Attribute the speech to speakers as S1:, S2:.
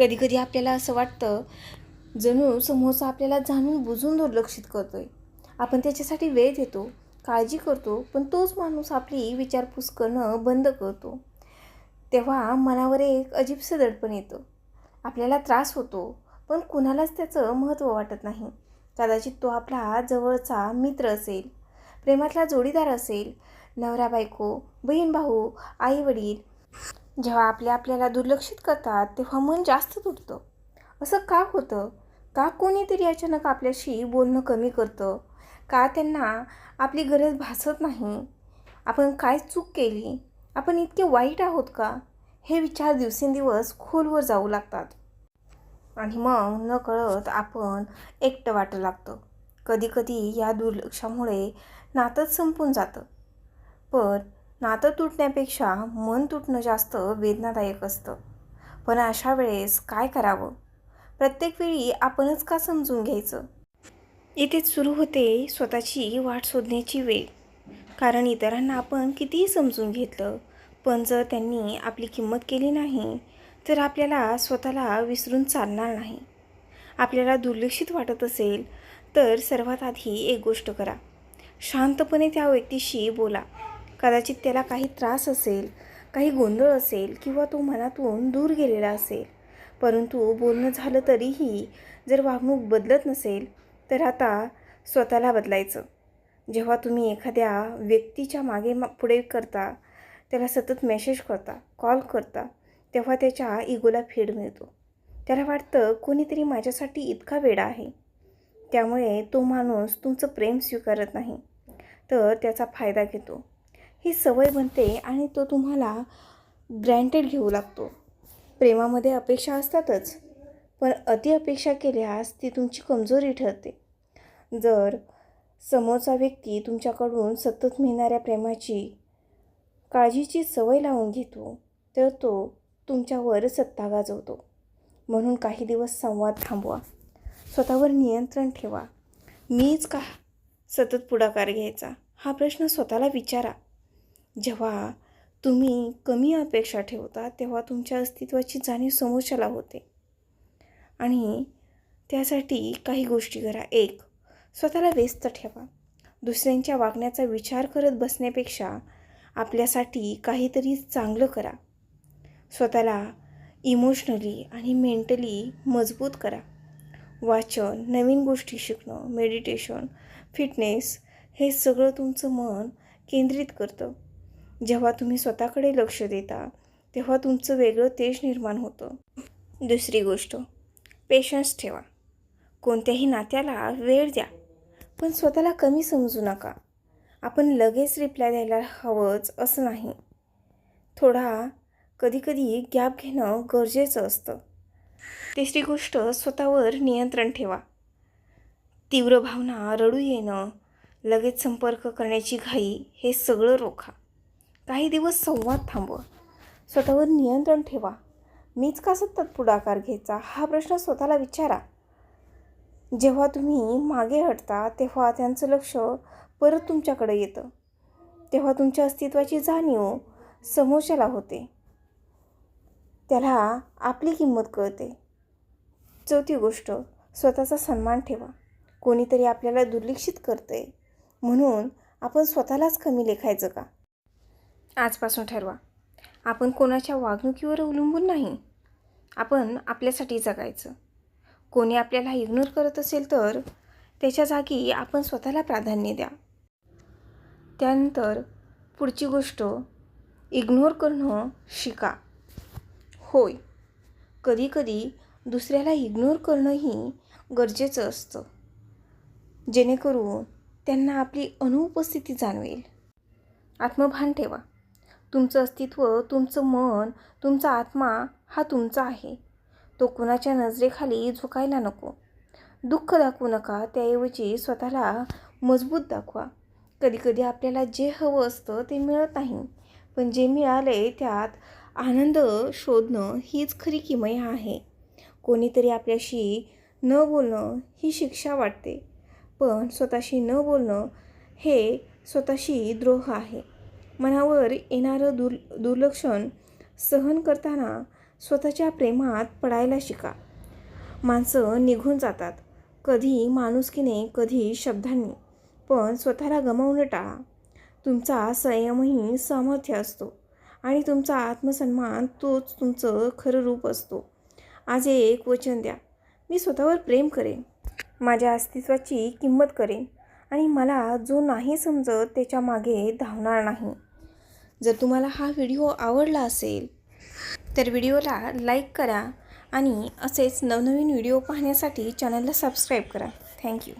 S1: कधीकधी आपल्याला असं वाटतं जणू समोरचा आपल्याला जाणून बुजून दुर्लक्षित करतो आहे आपण त्याच्यासाठी वेळ देतो काळजी करतो पण तोच माणूस आपली विचारपूस करणं बंद करतो. तेव्हा मनावर एक अजीबसं दडपण येतं. आपल्याला त्रास होतो पण कुणालाच त्याचं महत्त्व वाटत नाही. कदाचित तो आपला जवळचा मित्र असेल प्रेमातला जोडीदार असेल नवरा बायको बहीण भाऊ आई वडील जेव्हा आपले आपल्याला दुर्लक्षित करतात तेव्हा मन जास्त तुटतं. असं का होतं? का कोणीतरी अचानक आपल्याशी बोलणं कमी करतं? का त्यांना आपली गरज भासत नाही? आपण काय चूक केली? आपण इतके वाईट आहोत का? हे विचार दिवसेंदिवस खोलवर जाऊ लागतात. आणि मग न कळत आपण एकटं वाटू लागतं. कधीकधी या दुर्लक्षामुळे नातंच संपून जातं. पण नातं तुटण्यापेक्षा मन तुटणं जास्त वेदनादायक असतं. पण अशा वेळेस काय करावं? प्रत्येक वेळी आपणच का समजून घ्यायचं? इथेच सुरू होते स्वतःची वाट शोधण्याची वेळ. कारण इतरांना आपण कितीही समजून घेतलं पण जर त्यांनी आपली किंमत केली नाही तर आपल्याला स्वतःला विसरून चालणार नाही. आपल्याला दुर्लक्षित वाटत असेल तर सर्वात आधी एक गोष्ट करा. शांतपणे त्या व्यक्तीशी बोला. कदाचित त्याला काही त्रास असेल काही गोंधळ असेल किंवा तो मनातून दूर गेलेला असेल. परंतु बोलणं झालं तरीही जर वागणूक बदलत नसेल तर आता स्वतःला बदलायचं. जेव्हा तुम्ही एखाद्या व्यक्तीच्या मागे मा पुढे करता त्याला सतत मेसेज करता कॉल करता तेव्हा त्याच्या इगोला फेड मिळतो. त्याला वाटतं कोणीतरी माझ्यासाठी इतका वेडा आहे. त्यामुळे तो माणूस तुमचं प्रेम स्वीकारत नाही तर त्याचा फायदा घेतो. ही सवय बनते आणि तो तुम्हाला ग्रँटेड घेऊ लागतो. प्रेमामध्ये अपेक्षा असतातच पण अति अपेक्षा केल्यास ती तुमची कमजोरी ठरते. जर समोरचा व्यक्ती तुमच्याकडून सतत मिळणाऱ्या प्रेमाची काळजीची सवय लावून घेतो तर तो तुमच्यावर सत्ता गाजवतो. म्हणून काही दिवस संवाद थांबवा. स्वतःवर नियंत्रण ठेवा. मीच का सतत पुढाकार घ्यायचा? हा प्रश्न स्वतःला विचारा. जेव्हा तुम्ही कमी अपेक्षा ठेवता तेव्हा तुमच्या अस्तित्वाची जाणीव समोरच्याला होते. आणि त्यासाठी काही गोष्टी करा. एक स्वतःला व्यस्त ठेवा. दुसऱ्यांच्या वागण्याचा विचार करत बसण्यापेक्षा आपल्यासाठी काहीतरी चांगलं करा. स्वतःला इमोशनली आणि मेंटली मजबूत करा. वाचन नवीन गोष्टी शिकणं मेडिटेशन फिटनेस हे सगळं तुमचं मन केंद्रित करतं. जेव्हा तुम्ही स्वतःकडे लक्ष देता तेव्हा तुमचं वेगळं तेज निर्माण होतं. दुसरी गोष्ट पेशन्स ठेवा. कोणत्याही नात्याला वेळ द्या पण स्वतःला कमी समजू नका. आपण लगेच रिप्लाय द्यायला हवंच असं नाही. थोडा कधीकधी गॅप घेणं गरजेचं असतं. तिसरी गोष्ट स्वतःवर नियंत्रण ठेवा. तीव्र भावना रडू येणं लगेच संपर्क करण्याची घाई हे सगळं रोखा. काही दिवस संवाद थांबवा. स्वतःवर नियंत्रण ठेवा. मीच का सतत पुढाकार घ्यायचा? हा प्रश्न स्वतःला विचारा. जेव्हा तुम्ही मागे हटता तेव्हा त्यांचं लक्ष परत तुमच्याकडे येतं. तेव्हा तुमच्या अस्तित्वाची जाणीव समोरच्याला होते. त्याला आपली किंमत कळते. चौथी गोष्ट स्वतःचा सन्मान ठेवा. कोणीतरी आपल्याला दुर्लक्षित करते म्हणून आपण स्वतःलाच कमी लेखायचं का? आजपासून ठरवा. आपण कोणाच्या वागणुकीवर अवलंबून नाही. आपण आपल्यासाठी जगायचं. कोणी आपल्याला इग्नोर करत असेल तर त्याच्या जागी आपण स्वतःला प्राधान्य द्या. त्यानंतर पुढची गोष्ट इग्नोर करणं शिका. होय कधीकधी दुसऱ्याला इग्नोर करणंही गरजेचं असतं. जेणेकरून त्यांना आपली अनुपस्थिती जाणवेल. आत्मभान ठेवा. तुमचं अस्तित्व तुमचं मन तुमचा आत्मा हा तुमचा आहे. तो कुणाच्या नजरेखाली झुकायला नको. दुःख दाखवू नका त्याऐवजी स्वतःला मजबूत दाखवा. कधीकधी आपल्याला जे हवं असतं ते मिळत नाही. पण जे मिळाले त्यात आनंद शोधणं हीच खरी किमया आहे. कोणीतरी आपल्याशी न बोलणं ही शिक्षा वाटते. पण स्वतःशी न बोलणं हे स्वतःशी द्रोह आहे. मनावर येणारं दुर् दुर्लक्षण सहन करताना स्वतःच्या प्रेमात पडायला शिका. माणसं निघून जातात. कधी माणुसकीने कधी शब्दांनी. पण स्वतःला गमावून टाळा तुमचा संयमही सामर्थ्य असतो आणि तुमचा आत्मसन्मान तोच तुमचं खरं रूप असतो. आज एक वचन द्या. मी स्वतःवर प्रेम करेन. माझ्या अस्तित्वाची किंमत करेन. आणि मला जो नाही समजत त्याच्यामागे धावणार नाही. जर तुम्हाला हा व्हिडिओ आवडला असेल तर व्हिडिओला लाईक करा आणि असेच नवनवीन व्हिडिओ पाहण्यासाठी चॅनलला सबस्क्राईब करा. थँक्यू